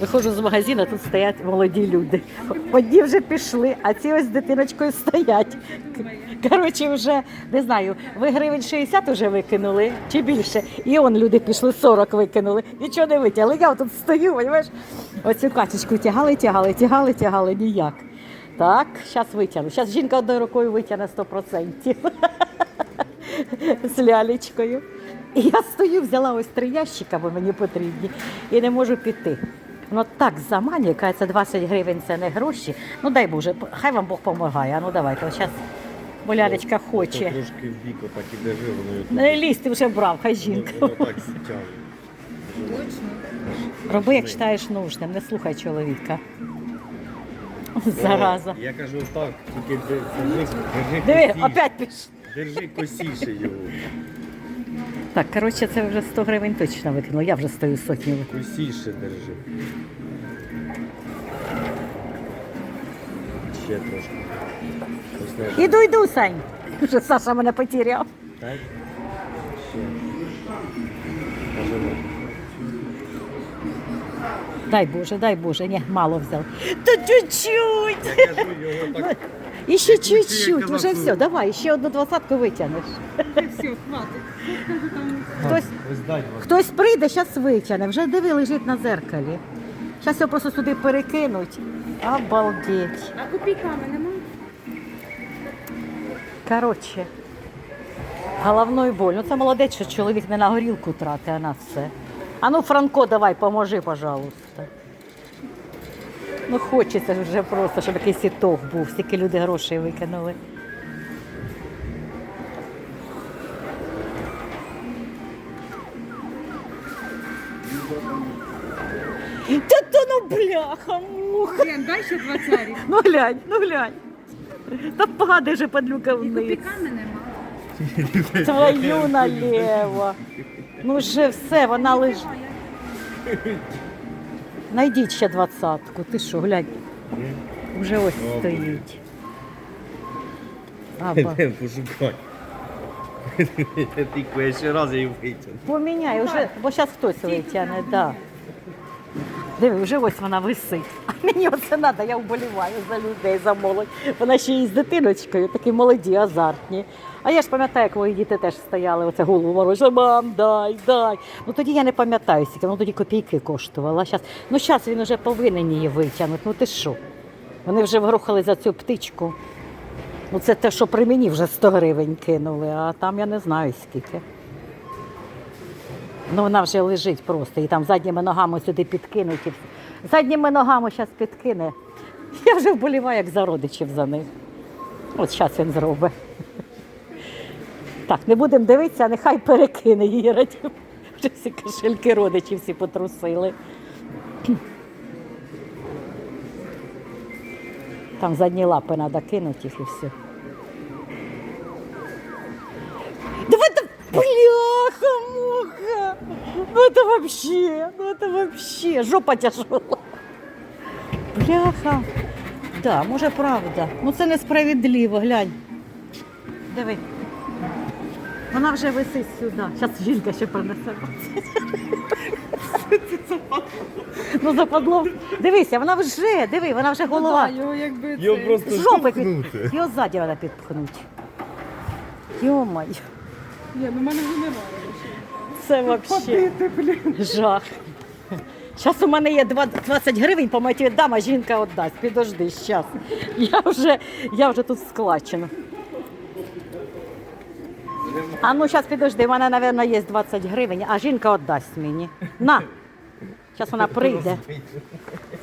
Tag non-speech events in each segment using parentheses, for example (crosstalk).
Виходжу з магазину, тут стоять молоді люди. Одні вже пішли, а ці ось з дитиночкою стоять. Коротше, вже не знаю, ви гривень 60 вже викинули чи більше. І он люди пішли 40 викинули. Нічого не витягли. Я тут стою, розумієш? Оцю качечку тягали, тягали, тягали, тягали, ніяк. Так, зараз витягну. Зараз жінка одною рукою витягне 100%. з лялечкою. І я стою, взяла ось три ящика, бо мені потрібні, і не можу піти. Ну так заманює, каже, 20 гривень це не гроші. Ну дай Боже, хай вам Бог допомагає. А ну давайте, зараз бо лялечка хоче. Трошки в бік, отак і держи, воно Не лізь, ти вже брав, хай жінка. воно так стягує. Роби, як вважаєш нужним, не слухай чоловіка. Зараза. Я кажу так, тільки держи, держи Диви, опять пішов. Держи косіше його. Так, коротше, це вже 100 гривень точно викинуло. Я вже стою сотню. Кусіше держи. Ще трошки. Іду, йду, Сань. Вже Саша мене потеряв. Так? Ще. Нажимай. Дай Боже, дай Боже, ні, мало взяв. Та чуть-чуть. Я його так. І ще чуть-чуть, вже все, давай, ще одну двадцятку витягнеш. Все, хватить. Хтось, Ось дай вам. хтось прийде, зараз витягне. Вже диви, лежить на зеркалі. Зараз його просто сюди перекинуть. Обалдеть. А копійками немає? Коротше, головною боль. Ну це молодець, що чоловік не на горілку тратить, а на все. А ну, Франко, давай, поможи, пожалуйста. Ну, хочеться вже просто, щоб якийсь ітог був, стільки люди грошей викинули. Та то ну бляха, муха. Лен, дай ще двадцярі. Ну глянь, ну глянь. Та падай же падлюка І вниз. Твою наліво. Ну вже все, вона лежить. Найдіть ще двадцятку. Ти що, глянь. Вже ось О, стоїть. Аба. Де Я Тільки ще раз її витягну. Поміняй, вже, бо зараз хтось витягне, да. Диви, вже ось вона висить. (laughs) А мені оце треба, я вболіваю за людей, за молодь. Вона ще й з дитиночкою, такі молоді, азартні. А я ж пам'ятаю, як мої діти теж стояли, оце голову ворожили, мам, дай, дай. Ну тоді я не пам'ятаю, скільки, ну тоді копійки коштувала. Щас, ну зараз він вже повинен її витягнути. Ну ти що? Вони вже вгрухали за цю птичку. Ну це те, що при мені вже 100 гривень кинули, а там я не знаю скільки. Ну вона вже лежить просто, і там задніми ногами сюди підкинуть. і. Задніми ногами зараз підкине. Я вже вболіваю, як за родичів за них. От зараз він зробить. Так, не будемо дивитися, нехай перекине її радів. Вже всі кошельки родичів всі потрусили. Там задні лапи треба кинути їх і все. Ну это вообще, ну это вообще жопа тяжела. Бляха. Да, може правда. Ну це несправедливо, глянь. Диви. Вона вже висить сюди. Зараз жінка ще принесе. Ну западло. Дивися, вона вже, диви, вона вже голова. Да, його якби Його це- просто З жопи штовхнути. під... Його ззаді треба підпхнути. Йомай, Ні, ну в мене вже немає. Це взагалі жах. Зараз у мене є 20 гривень, по моті віддам, а жінка віддасть. Підожди, зараз. Я вже, я вже тут склачена. А ну зараз підожди, у мене, мабуть, є 20 гривень, а жінка віддасть мені. На. Зараз вона прийде.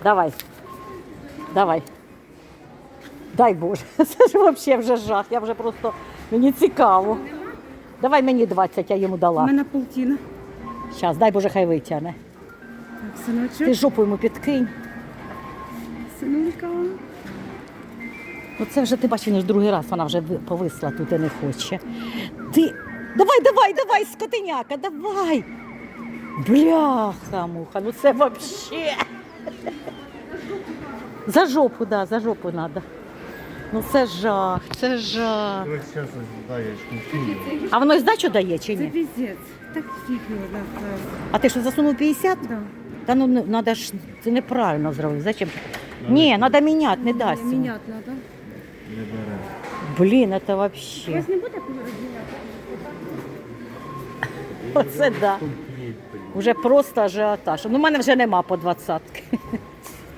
Давай. Давай. Дай Боже. (laughs) Це ж взагалі вже жах. Я вже просто мені цікаво. Давай мені 20, я йому У дала. мене полтіна. Зараз, дай Боже, хай витягне. Так, синочок, Ти жопу йому підкинь. синулька. Ну це вже ти бачиш, другий раз вона вже ви- повисла тут і не хоче. Ти. Давай, давай, давай, скотиняка, давай. Бляха, муха, ну це взагалі. За жопу, да, за жопу треба. Ну це жах, це жах. Ось зараз даєш купію. А воно і здачу дає чи Це ні? Так да, А ти що засунув 50? да. Та ну треба ж це неправильно зробити. Зачем? Ні, треба міняти, не дасть. Міняти треба. Не бере. Блін, це взагалі. Вас не буде розміняти? Оце да. Уже просто ажіотаж. Ну, в мене вже нема по двадцятки.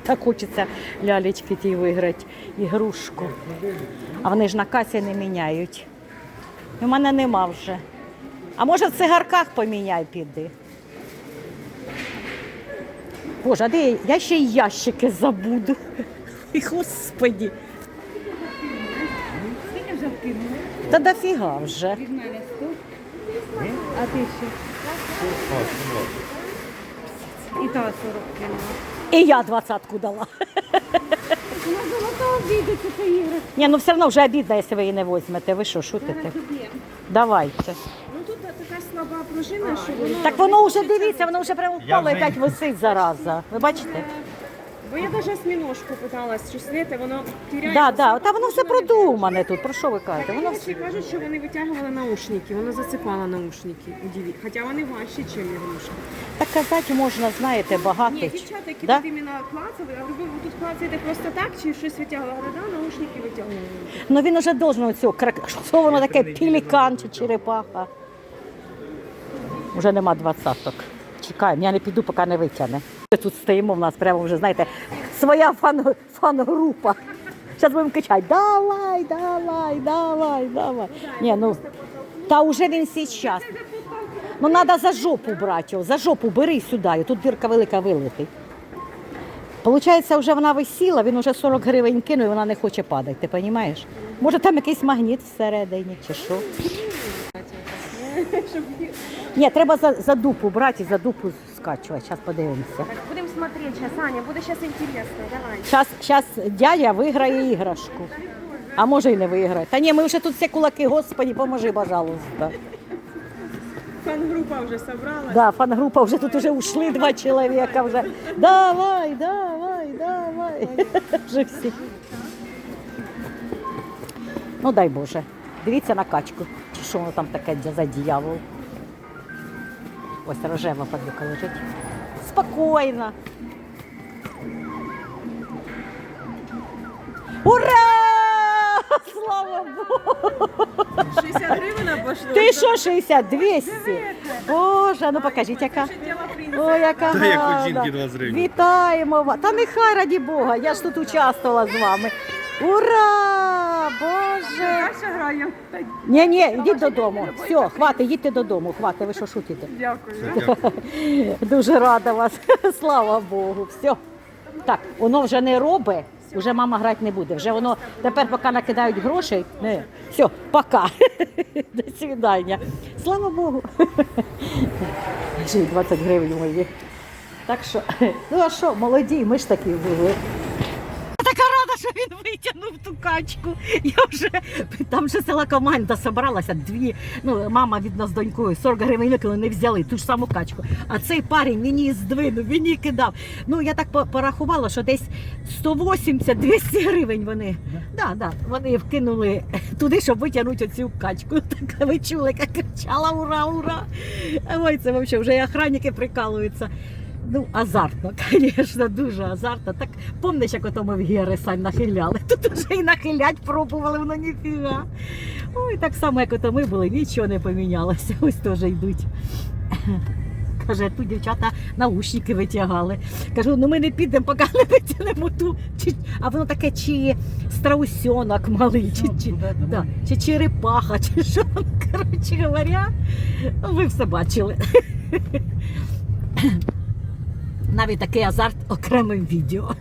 Так хочеться лялечки ті виграти, ігрушку. А вони ж на касі не міняють. У мене нема вже. А може в цигарках поміняй піди. Боже, а де я? я ще й ящики забуду. І господі. Скільки вже вкинули? Та дофіга вже. Від мене 100. А ти ще? І та 40 кинула. І я двадцятку дала. Вона золото обійдеться та ігри. Ні, ну все одно вже обідно, якщо ви її не візьмете. Ви що, шутите? Давайте. Ну тут така слаба пружина, що воно... Так воно вже дивіться, воно вже прямо впало і вже- опять висить зараза. Ви бачите? Бо я навіть сміножку питалась, що слити, воно тіряє. Да, да. Та воно все продумане тут. Про що ви кажете? Воно. Всі кажуть, що вони витягували наушники, воно засипало наушники. Удиві. Хоча вони важчі, ніж ігрушки. Так казати можна, знаєте, багато. Ні, дівчата, які Да? тут іменно клацали, а робив, ви тут клацаєте просто так, чи щось витягували? Да, наушники витягували. Ну він уже должен оцього крак. (laughs) Що воно таке пілікан чи черепаха? Уже нема двадцяток. Чекаємо, я не піду, поки не витягне. Тут стоїмо, в нас прямо вже, знаєте, своя фан, фан-група. Зараз будемо кричати, давай, давай, давай, давай. Ні, ну, та вже він зараз. Ну, треба за жопу брати його, за жопу бери сюди, тут дірка велика вилити. Получається, вже вона висіла, він вже 40 гривень кинув, і вона не хоче падати, ти розумієш? Може там якийсь магніт всередині чи що? Ні, треба за, за дупу брати і за дупу скачувати. Зараз подивимося. Будемо смотреть зараз, Аня, буде зараз інтересно, давай. Зараз, зараз дядя виграє іграшку. А може і не виграє. Та ні, ми вже тут всі кулаки, господі, поможи, пожалуйста. Фан-група вже собрала. Да, фан-група вже тут вже ушли два чоловіка вже. Давай, давай, давай. Вже всі. Ну дай Боже. Дивіться на качку. Чи що воно там таке за дьявол? Ось рожева падлюка лежить. Спокійно. Ура! Слава Богу! 60 гривень пошло. Ти що, 60, 200? Боже, ну покажіть, яка. О, яка Та як у гарна. жінки 20 гривень. Вітаємо вас. Та нехай раді Бога, я ж тут участвувала з вами. Ура! Боже! Дальше граємо. Ні, ні, йдіть додому. Все, хватить, їдьте додому, хватить, ви що шутите? Дякую. Дуже рада вас. (laughs) Слава Богу. Все. Так, воно вже не робить, вже мама грати не буде. Вже воно тепер, поки накидають грошей, не. Все, пока. (laughs) До свидання. Слава Богу. 20 гривень мої. Так що, (laughs) ну а що, молоді, ми ж такі були. Я така рада, що він витягнув ту качку. Я вже там вже ціла команда зібралася, дві. Ну, мама від нас донькою 40 гривень викинули, не взяли ту ж саму качку. А цей парень її здвинув, він її кидав. Ну я так порахувала, що десь 180-200 гривень вони. Да, да, вони вкинули туди, щоб витягнути оцю качку. (laughs) Так ви чули, як кричала ура, ура! Ой, це взагалі вже і охранники прикалуються. Ну, азартно, (laughs) звісно, дуже азартно. Так помниш, як ото ми в гіри самі нахиляли. Тут вже і нахилять пробували, воно ніфіга. Ой, так само, як ото ми були, нічого не помінялося. (laughs) Ось теж йдуть. (laughs) Каже, тут дівчата наушники витягали. Кажу, ну ми не підемо, поки не витягнемо ту. Чи, а воно таке, чи страусьонок малий, чи, чи, да, чи черепаха, чи що. Ну, Коротше говоря, ви все бачили навіть такий азарт окремим відео.